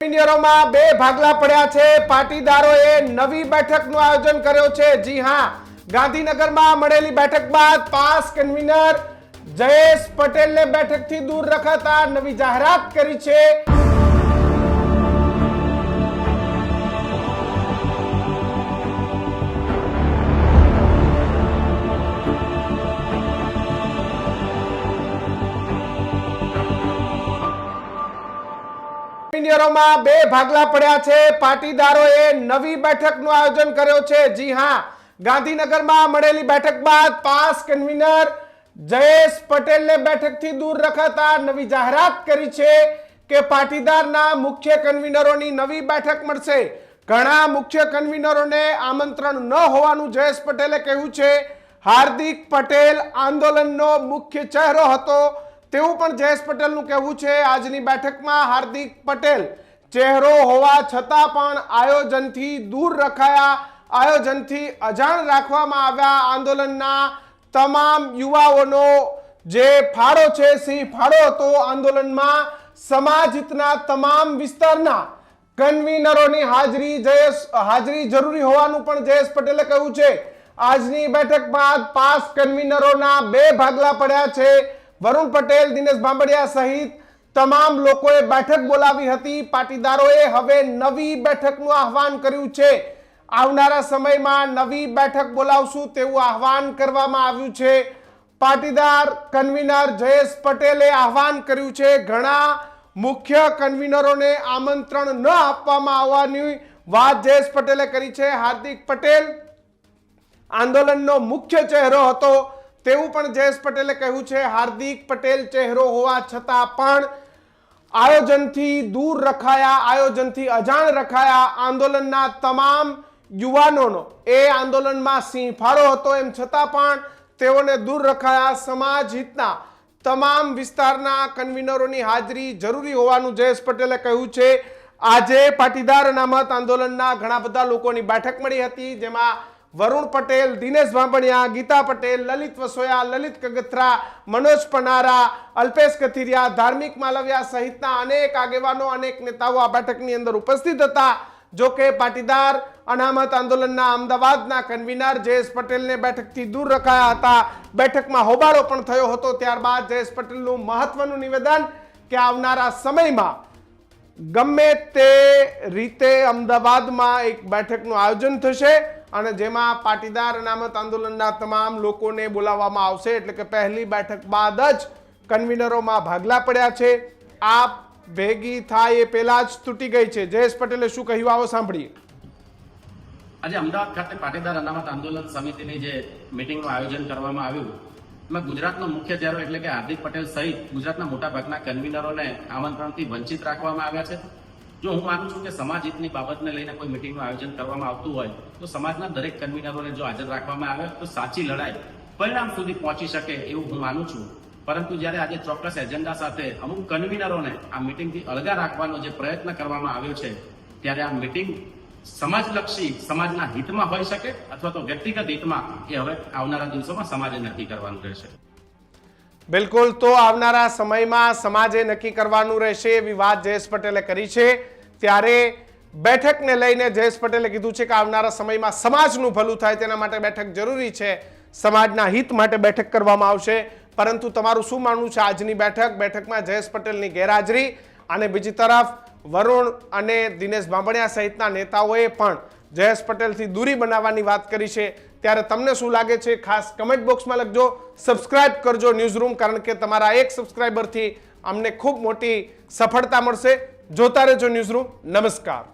એન્જિનિયરોમાં બે ભાગલા પડ્યા છે. પાટીદારોએ નવી બેઠકનું આયોજન કર્યો છે. જી હા, ગાંધીનગરમાં મળેલી બેઠક બાદ પાસ કન્વીનર જયેશ પટેલને બેઠકથી દૂર રખાતા નવી જાહેરાત કરી છે. એન્જિનિયરોમાં બે ભાગલા પડ્યા છે. પાટીદારોએ નવી બેઠકનું આયોજન કર્યો છે. જી હા, ગાંધીનગરમાં મળેલી બેઠક બાદ પાસ કન્વીનર જયેશ પટેલને બેઠકથી દૂર રખાતા નવી જાહેરાત કરી છે કે પાટીદારના મુખ્ય કન્વીનરોની નવી બેઠક મળશે. ઘણા મુખ્ય કન્વીનરોને આમંત્રણ ન હોવાનું જયેશ પટેલે કહ્યું છે. હાર્દિક પટેલ આંદોલનનો મુખ્ય ચહેરો હતો. તેવું પણ જયેશ પટેલનું કહેવું છે. આજની બેઠકમાં હાર્દિક પટેલ ચહેરો હોવા છતાં પણ આયોજનથી દૂર રખાયા. આયોજનથી અજાણ રાખવામાં આવ્યા આંદોલનના તમામ યુવાઓનો. જે ફાળો છે, સિંહ ફાળો હતો આંદોલનમાં. સમાજના તમામ વિસ્તારના કન્વીનરોની હાજરી જયેશ, હાજરી જરૂરી હોવાનું પણ જયેશ પટેલે કહ્યું છે. આજની બેઠક બાદ પાસ કન્વીનરોના બે ભાગલા પડ્યા છે. વરુણ પટેલ, દિનેશ ભાંબડિયા સહિત તમામ લોકોએ બેઠક બોલાવી હતી. પાટીદારોએ હવે નવી બેઠકનું આહવાન કર્યું છે. આવનારા સમયમાં નવી બેઠક બોલાવશું તેવું આહવાન કરવામાં આવ્યું છે. પાટીદાર કન્વીનર જયેશ પટેલે આહવાન કર્યું છે. ઘણા મુખ્ય કન્વીનરોને આમંત્રણ ન આપવામાં આવવાની વાત જયેશ પટેલે કરી છે. હાર્દિક પટેલ આંદોલનનો મુખ્ય ચહેરો હતો. તેવું પણ જયેશ પટેલે કહ્યું છે, હાર્દિક પટેલ ચહેરો હોવા છતાં પણ આયોજનથી દૂર રખાયા, આયોજનથી અજાણ રખાયા આંદોલનના તમામ યુવાનોનો. એ આંદોલનમાં સિંહ ફાળો હતો એમ છતાં પણ તેઓને દૂર રખાયા સમાજ હિતના તમામ વિસ્તારના કન્વીનરોની હાજરી જરૂરી હોવાનું જયેશ પટેલે કહ્યું છે. આજે પાટીદાર અનામત આંદોલનના ઘણા બધા લોકોની બેઠક મળી હતી, જેમાં વરુણ પટેલ, દિનેશ ભાંભણિયા, ગીતા પટેલ, લલિત વસોયા, લલિત કગથરા, મનોજ પનારા, અલ્પેશ કથિરિયા, ધાર્મિક માલવિયા સહિતના અનેક આગેવાનો, અનેક નેતાઓ આ બેઠકની અંદર ઉપસ્થિત હતા. જો કે પાટીદાર અનામત આંદોલનના અમદાવાદના કન્વીનર જયેશ પટેલને બેઠકથી દૂર રખાયા હતા. બેઠકમાં હોબાળો પણ થયો હતો. ત્યારબાદ જયેશ પટેલનું મહત્વનું નિવેદન કે આવનારા સમયમાં ગમે તે રીતે અમદાવાદમાં એક બેઠકનું આયોજન થશે અને જેમાં પાટીદાર અનામત આંદોલનના તમામ લોકોને બોલાવવામાં આવશે, એટલે કે પહેલી બેઠક બાદ જ કન્વીનરોમાં ભાગલા પડ્યા છે. આ ભેગી થાય એ પહેલા જ તૂટી ગઈ છે. જયેશ પટેલે શું કહ્યું? આવો સાંભળીએ. આજે અમદાવાદ ખાતે પાટીદાર અનામત આંદોલન સમિતિની જે મિટિંગનું આયોજન કરવામાં આવ્યું, એમાં ગુજરાતનો મુખ્ય ચહેરો એટલે કે હાર્દિક પટેલ સહિત ગુજરાતના મોટાભાગના કન્વીનરોને આમંત્રણથી વંચિત રાખવામાં આવ્યા છે. જો હું માનું છું કે સમાજ હિતની બાબતને લઈને કોઈ મિટિંગનું આયોજન કરવામાં આવતું હોય, તો સમાજના દરેક કન્વીનરોને જો હાજર રાખવામાં આવે, તો સાચી લડાઈ પરિણામ સુધી પહોંચી શકે એવું હું માનું છું. પરંતુ જ્યારે આજે ચોક્કસ એજન્ડા સાથે અમુક કન્વીનરોને આ મિટિંગથી અળગા રાખવાનો જે પ્રયત્ન કરવામાં આવ્યો છે, ત્યારે આ મિટિંગ સમાજલક્ષી સમાજના હિતમાં હોઈ શકે અથવા તો વ્યક્તિગત હિતમાં એ હવે આવનારા દિવસોમાં સમાજે નક્કી કરવાનું રહેશે. બિલકુલ, તો આવનારા સમયમાં સમાજે નક્કી કરવાનું રહેશે એવી વાત જયેશ પટેલે કરી છે. ત્યારે બેઠકને લઈને જયેશ પટેલે કીધું છે કે આવનારા સમયમાં સમાજનું ભલું થાય તેના માટે બેઠક જરૂરી છે. સમાજના હિત માટે બેઠક કરવામાં આવશે. પરંતુ તમારું શું માનવું છે આજની બેઠક? બેઠકમાં જયેશ પટેલની ગેરહાજરી અને બીજી તરફ વરુણ અને દિનેશ બાંભણિયા સહિતના નેતાઓએ પણ જયેશ પટેલથી દૂરી બનાવવાની વાત કરી છે. ત્યારે તમને શું લાગે છે ખાસ કમેન્ટ બોક્સમાં લખજો. સબસ્ક્રાઇબ કરજો ન્યૂઝ રૂમ કારણ કે તમારા એક સબસ્ક્રાઇબરથી અમને ખૂબ મોટી સફળતા મળશે. જોતા રહેજો ન્યૂઝ રૂમ નમસ્કાર.